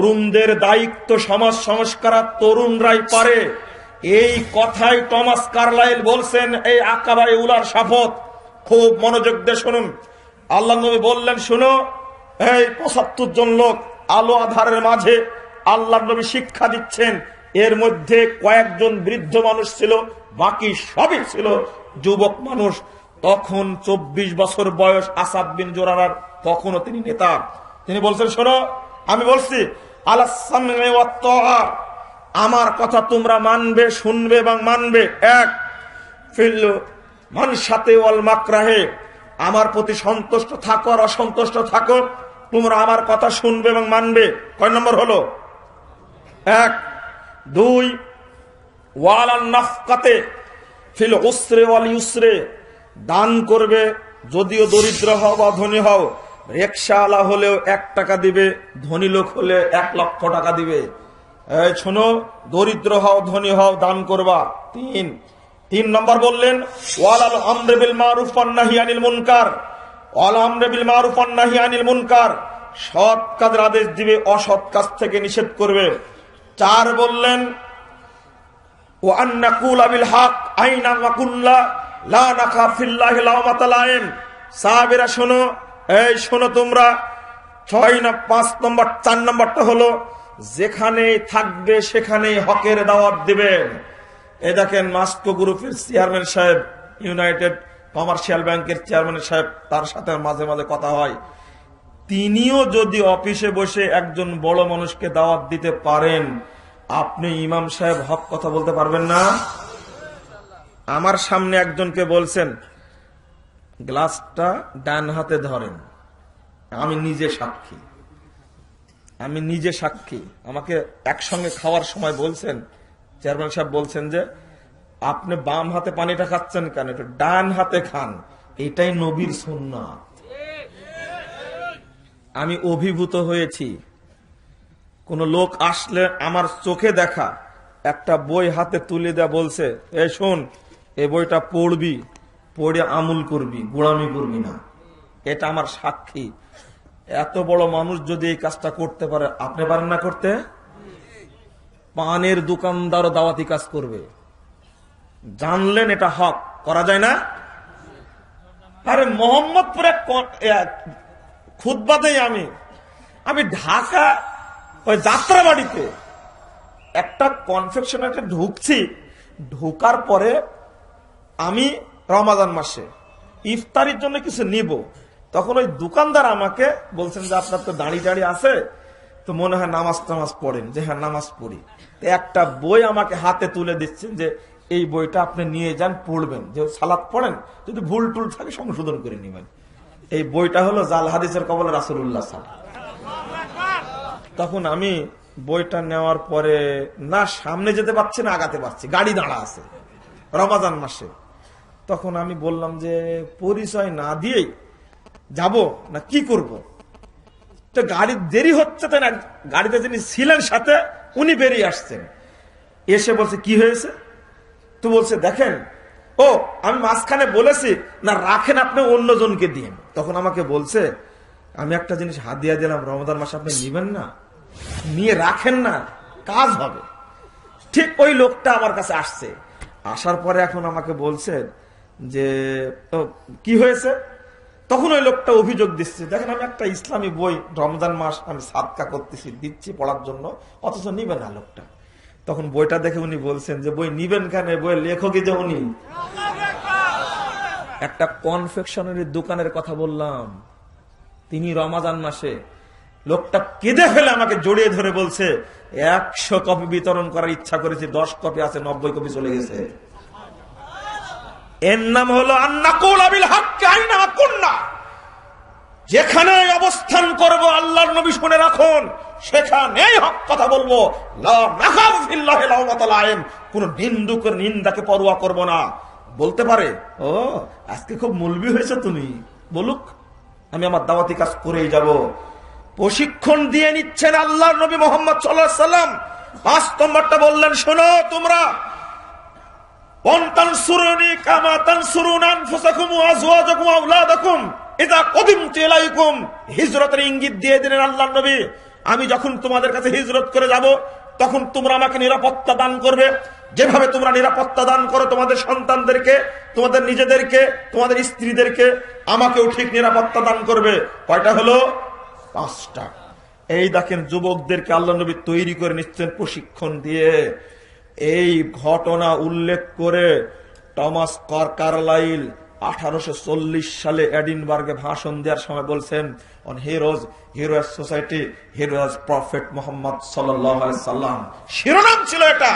তরুণদের দায়িত্ব সমাজ সংস্কার তরুণরাই পারে। এই কথাই টমাস কার্লাইল বলছেন এই আকাবাই উলার শপথ। খুব মনোযোগ দিয়ে শুনুন। আল্লাহ নবী বললেন, শুনো, এই পঁচাত্তর জন লোক আলো আধারের মাঝে আল্লাহ নবী শিক্ষা দিচ্ছেন। এর মধ্যে কয়েকজন বৃদ্ধ মানুষ ছিল, বাকি সবই ছিল যুবক মানুষ। তখন চব্বিশ বছর বয়স আসাদ বিন জোরার তখনও তিনি নেতা। তিনি বলছেন, শোনো, আমি বলছি আমার কথা তোমরা মানবে, শুনবে এবং মানবে। এক ফিল্ল মান সাথে মাকরাহে। আমার প্রতি সন্তুষ্ট থাকো আর অসন্তুষ্ট থাকো। তোমরা আমার কথা শুনবে এবং মানবে। কয় নম্বর হলো? এক, দুই, ওয়াল আর নাফকাতে ফিল উসরে ওয়াল ইউসরে। দান করবে যদিও দরিদ্র হও বা ধনী হও। রিক্সাওয়ালা হলেও এক টাকা দিবে, ধনী লোক হলে এক লক্ষ টাকা দিবে। শোনো, দরিদ্র হও, ধনী হও, দান করবা। তিন তিন নম্বর বললেন ওয়াল আল আমরে বিল মারুফ ওয়ান আনিল মুনকার। ওয়াল আমরে বিল মারুফ ওয়ান নাহি আনিল মুনকার। সৎ কাজের আদেশ দিবে, অসৎ কাজ থেকে নিষেধ করবে। চার বললেন ও আন্নাকুল আবিল হক আইনা ওয়াকুল্লা লা নাখা ফিল্লাহি লাওমাতা লাইম সাহাবীরা শোনো এই শোনো তোমরা, ছয় না পাঁচ নম্বর, চার নম্বরটা হলো, যেখানে থাকবে সেখানেই হকের দাওয়াত দিবেন। এ দেখেন মাস্কো গ্রুপের চেয়ারম্যান সাহেব, ইউনাইটেড কমার্শিয়াল ব্যাংকের চেয়ারম্যান সাহেব, তার সাথে মাঝে মাঝে কথা হয়। তিনিও যদি অফিসে বসে একজন বড় মানুষকে দাওয়াত দিতে পারেন, আপনি ইমাম সাহেব হক কথা বলতে পারবেন না? আমার সামনে একজনকে বলছেন গ্লাসটা ডান হাতে ধরেন। আমি নিজে সাক্ষী। আমি নিজে সাক্ষী। আমাকে একসঙ্গে খাওয়ার সময় বলছেন, চেয়ারম্যান সাহেব বলছেন যে, আপনি বাম হাতে পানিটা খাচ্ছেন কেন? একটু ডান হাতে খান। এটাই নবীর সুন্নাত। আমি অভিভূত হয়েছি। কোন লোক আসলে আমার চোখে দেখা, একটা বই হাতে তুলে দেয়া বলছে, এ শোন, এ বইটা পড়বি। পড়ে আমুল করবি, গোড়ামি করবি না। এটা আমার সাক্ষী। এত বড় মানুষ যদি এই কাজটা করতে পারে, আপনি পারেন না করতে? পানের দোকানদারও দাওয়াতি কাজ করবে। জানলেন এটা হক, করা যায় না? আরে মোহাম্মদপুরে খুদবাতেই আমি আমি ঢাকা, ওই যাত্রা বাড়িতে একটা কনফেকশনারে ঢুকছি। ঢোকার পরে আমি রমাদান মাসে। ইফতারির জন্য কিছু নিব। তখন ওই দোকানদার আমাকে বলছেন যে, আপনার তো দাঁড়িয়ে দাঁড়িয়ে আছে। তো মনে হয় নামাজ টামাজ পড়েন। যে হ্যাঁ নামাজ পড়ি। একটা বই আমাকে হাতে তুলে দিচ্ছেন যে, এই বইটা আপনি নিয়ে যান, পড়বেন। যে সালাদ পড়েন? যদি ভুল টুল থাকে, সংশোধন করে নেবেন। এই বইটা হলো জাল হাদিসের কবলে রাসুল্লাহ সাল তখন আমি বইটা নেওয়ার পরে না সামনে যেতে পারছি না, আগাতে পারছি। গাড়ি দাঁড়া আছে। রমাজান মাসে। তখন আমি বললাম যে, পরিচয় না দিয়েই যাব না কি করব? তো গাড়ি দেরি হচ্ছে তাই না, গাড়িতে যিনি ছিলেন সাথে, উনি বেরিয়ে আসছেন। এসে বলছে, কি হয়েছে? তো বলছে, দেখেন, ও, আমি মাঝখানে বলেছি, না, রাখেন আপনি অন্যজনকে দিন তখন আমাকে বলছে, আমি একটা জিনিস হাদিয়া দিলাম, রমজান মাসে আপনি নিবেন না, নিয়ে রাখেন না, কাজ হবে। ঠিক ওই লোকটা আমার কাছে আসছে। আসার পরে এখন আমাকে বলছেন যে কি হয়েছে? তখন ওই লোকটা অভিযোগ দিচ্ছে, দেখেন, আমি একটা ইসলামী বই রমজান মাস আমি সাদকা করতেছি, দিচ্ছি পড়ার জন্য, অথচ নিবে না লোকটা। তখন বইটা দেখে উনি বলছেন যে, বই নিবেন কেন? বইয়ের লেখকই যে উনি। একটা কনফেকশনারি দোকানের কথা বললাম, তিনি রমাজান মাসে, লোকটা কেঁদে ফেলে আমাকে জড়িয়ে ধরে বলছে, একশো কপি বিতরণ করার ইচ্ছা করেছি, দশ কপি আছে, নব্বই কপি চলে গেছে। এর নাম হলো কুন্না। যেখানে অবস্থান করব আল্লাহর নবী শুনে রাখুন, সেখানেই হক কথা বলব। কোন নিন্দুকের নিন্দাকে পরোয়া করব না। বলতে পারে, ও, আজকে খুব মুলবি হয়েছে তুমি। বলুক, আমি আমার দাওয়াতি কাজ করেই যাব। প্রশিক্ষণ দিয়ে নিচ্ছেন আল্লাহর নবী মোহাম্মদ সাল্লাহ সাল্লাম পাঁচ নম্বরটা বললেন, শোনো তোমরা হিজরতের ইঙ্গিত দিয়ে দিলেন আমি যখন তোমাদের কাছে হিজরত করে যাব, তখন তোমরা আমাকে নিরাপত্তা দান করবে। যেভাবে তোমরা নিরাপত্তা দান করো তোমাদের সন্তানদেরকে, তোমাদের নিজেদেরকে, তোমাদের স্ত্রীদেরকে, আমাকেও ঠিক নিরাপত্তা দান করবে। কয়টা হলো? পাঁচটা। এই দেখেন, যুবকদেরকে আল্লাহ নবী তৈরি করে নিচ্ছেন প্রশিক্ষণ দিয়ে। এই ঘটনা উল্লেখ করে টমাস কর কার্লাইল আঠারোশো সালে এডিনবার্গে ভাষণ দেওয়ার সময় বলছেন on heroes heroes society heroes prophet Mohammad সাল্লাম। শিরোনাম ছিল এটা।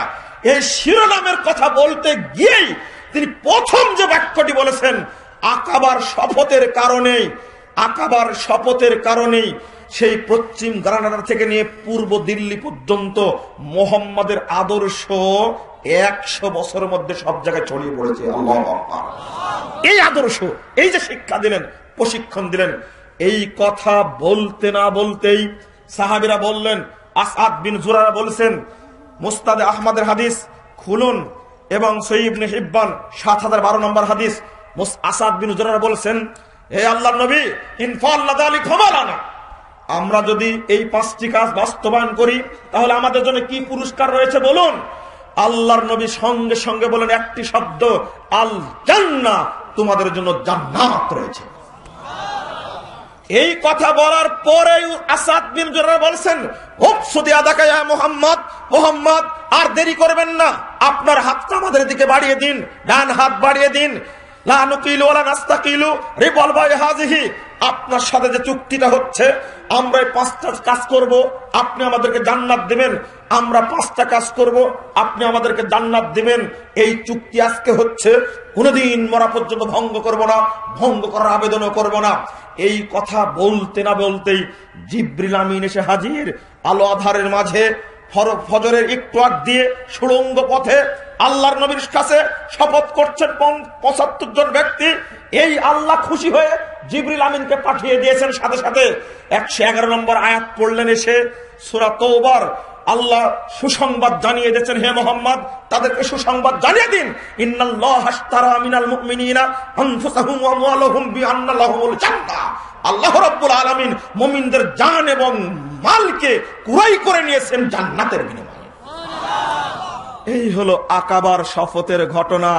এই শিরোনামের কথা বলতে গিয়েই তিনি প্রথম যে বাক্যটি বলেছেন, আকাবার শপথের কারণেই, আকাবার শপথের কারণেই সেই পশ্চিম গ্রানাডা থেকে নিয়ে পূর্ব দিল্লি পর্যন্ত মোহাম্মদের আদর্শ একশো বছরের মধ্যে সব জায়গায় ছড়িয়ে পড়েছে। এই আদর্শ, এই যে শিক্ষা দিলেন, প্রশিক্ষণ দিলেন, এই কথা বলতে না বলতেই সাহাবিরা বললেন, আসাদ বিন জুরারা বলছেন, মুস্তাদে আহমদের হাদিস খুলুন এবং সঈব হিব্বান, সাত হাজার বারো নম্বর হাদিস আসাদ বিন জুরারা বলছেন, হে আল্লাহ নবী ইনফাল্লাহ আলী ক্ষমালানা আমরা যদি এই পাঁচটি কাজ বাস্তবায়ন করি, তাহলে আমাদের জন্য কি পুরস্কার রয়েছে বলুন? আল্লাহর নবী সঙ্গে সঙ্গে বলেন একটি শব্দ আল জান্না তোমাদের জন্য জান্নাত রয়েছে। এই কথা বলার পরে আসাদ বলছেন মোহাম্মদ মোহাম্মদ, আর দেরি করবেন না। আপনার হাতটা আমাদের দিকে বাড়িয়ে দিন, ডান হাত বাড়িয়ে দিন। আপনার সাথে যে চুক্তিটা হচ্ছে, আমরা এই পাঁচটা কাজ করব, আপনি আমাদেরকে জান্নাত দিবেন, আমরা পাঁচটা কাজ করব, আপনি আমাদেরকে জান্নাত দিবেন। এই চুক্তি আজকে হচ্ছে, কোনোদিন মরা পর্যন্ত ভঙ্গ করব না, ভঙ্গ করার আবেদনও করব না। এই কথা বলতে না বলতেই জিব্রিল আমিন এসে হাজির, আলো আধারের মাঝে ফজরের একটু আগ দিয়ে সুড়ঙ্গ পথে আল্লাহর নবীর কাছে শপথ করছেন পঁচাত্তর জন ব্যক্তি। এই আল্লাহ খুশি হয়ে জিবরিল আমিনকে পাঠিয়ে দিয়েছেন সাথে সাথে। একশো এগারো নম্বর আয়াত পড়লেন এসে সুরা আল্লাহ সুসংবাদ জানিয়ে দিয়েছেন, হে মোহাম্মদ, তাদেরকে সুসংবাদ জানিয়ে দিন। ইন্নাল্লাহ হাশতারা মিনাল মুমিনিনা আনফুসাহুম ওয়া আমওয়ালাহুম বিআন্না লাহুমুল জান্নাহ। আল্লাহ রাব্বুল আলামিন মুমিনদের জান এবং মালকে কুরাই করে নিয়েছেন জান্নাতের বিনিময়ে এই হলো আকাবার শপথের ঘটনা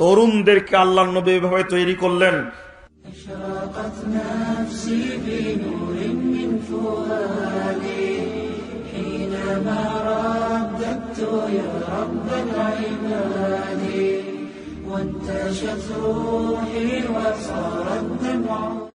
তরুণদেরকে আল্লাহ নবী এভাবে তৈরি করলেন أشرقت نفسي بنور من فؤادي حينما رددت يا رب العباد وانتشت روحي وصار